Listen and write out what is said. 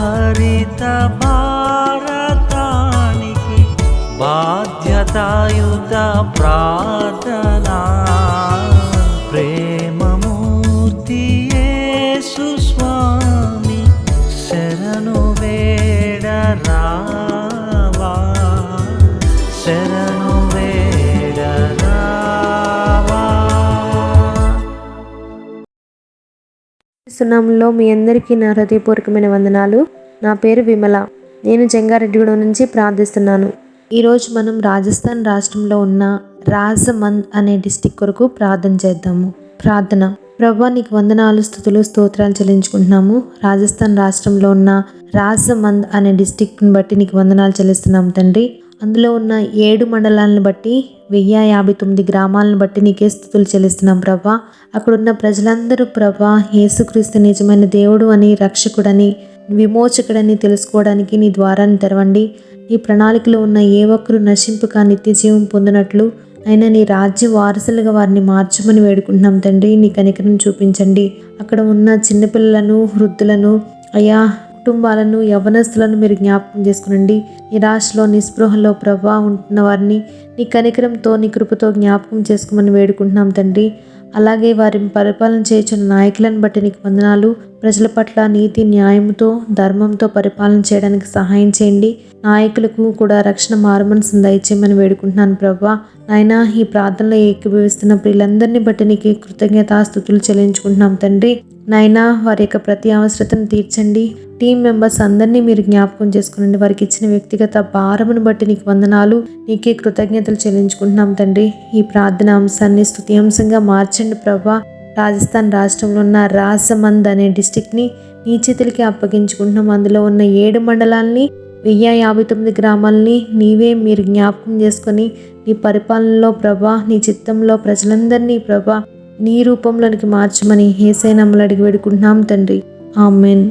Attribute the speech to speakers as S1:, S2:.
S1: హరిత భారతానికి బాధ్యతాయుత ప్రార్థనా. ప్రేమమూర్తి సుస్వామి శరణు వేడరా
S2: సునాంలో మీ అందరికీ నా హృదయపూర్వకమైన వందనాలు. నా పేరు విమల. నేను జంగారెడ్డిగూడ నుంచి ప్రార్థిస్తున్నాను. ఈరోజు మనం రాజస్థాన్ రాష్ట్రంలో ఉన్న రాజమంద్ అనే డిస్టిక్ కొరకు ప్రార్థన చేద్దాము. ప్రార్థన. ప్రభా నీకు వందనాలు స్థుతులు స్తోత్రాలు చెల్లించుకుంటున్నాము. రాజస్థాన్ రాష్ట్రంలో ఉన్న రాజమంద్ అనే డిస్టిక్ని బట్టి నీకు వందనాలు చెల్లిస్తున్నాము తండ్రి. అందులో ఉన్న ఏడు మండలాలను బట్టి వెయ్యి యాభై తొమ్మిది గ్రామాలను బట్టి నీకే స్థుతులు చెల్లిస్తున్నాం ప్రభా. అక్కడున్న ప్రజలందరూ ప్రభా యేసుక్రీస్తు నిజమైన దేవుడు అని రక్షకుడని విమోచకుడని తెలుసుకోవడానికి నీ ద్వారాన్ని తెరవండి. నీ ప్రణాళికలో ఉన్న ఏ ఒక్కరు నశింపుగా నిత్య జీవం పొందినట్లు అయినా నీ రాజ్య వారసులుగా వారిని మార్చమని వేడుకుంటున్నాం తండ్రి. నీ కనికరం చూపించండి. అక్కడ ఉన్న చిన్నపిల్లలను వృద్ధులను అయా కుటుంబాలను యవనస్తులను మీరు జ్ఞాపకం చేసుకునండి. నిరాశలో నిస్పృహలో ప్రభా ఉంటున్న వారిని నీ కనికరంతో నీ కృపతో జ్ఞాపకం చేసుకోమని వేడుకుంటున్నాం తండ్రి. అలాగే వారిని పరిపాలన చేయించిన నాయకులను బట్టి నీకు వందనాలు. ప్రజల పట్ల నీతి న్యాయంతో ధర్మంతో పరిపాలన చేయడానికి సహాయం చేయండి. నాయకులకు కూడా రక్షణ మారుమనసును దయచేయమని వేడుకుంటున్నాను ప్రభా. నాయన ఈ ప్రార్థనలో ఏకీభవిస్తున్న ప్రియులందరినీ బట్టి నీకు కృతజ్ఞతాస్థుతులు చెల్లించుకుంటున్నాం తండ్రి. నైనా వారి యొక్క ప్రతి అవసరతను తీర్చండి. టీం మెంబర్స్ అందరినీ మీరు జ్ఞాపకం చేసుకునండి. వారికి ఇచ్చిన వ్యక్తిగత భారమును బట్టి నీకు వందనాలు. నీకే కృతజ్ఞతలు చెల్లించుకుంటున్నాం తండ్రి. ఈ ప్రార్థన అంశాన్ని స్తుతి అంశంగా మార్చండి ప్రభా. రాజస్థాన్ రాష్ట్రంలో ఉన్న రాసమంద్ అనే డిస్టిక్ని నీ చేతులకి అప్పగించుకుంటున్నాం. అందులో ఉన్న ఏడు మండలాల్ని వెయ్యి యాభై తొమ్మిది గ్రామాలని నీవే మీరు జ్ఞాపకం చేసుకొని నీ పరిపాలనలో ప్రభా నీ చిత్తంలో ప్రజలందరినీ ప్రభా నీ రూపంలోనికి మార్చమని ఏసై అడిగి వేడుకుంటున్నాం తండ్రి. ఆమెన్.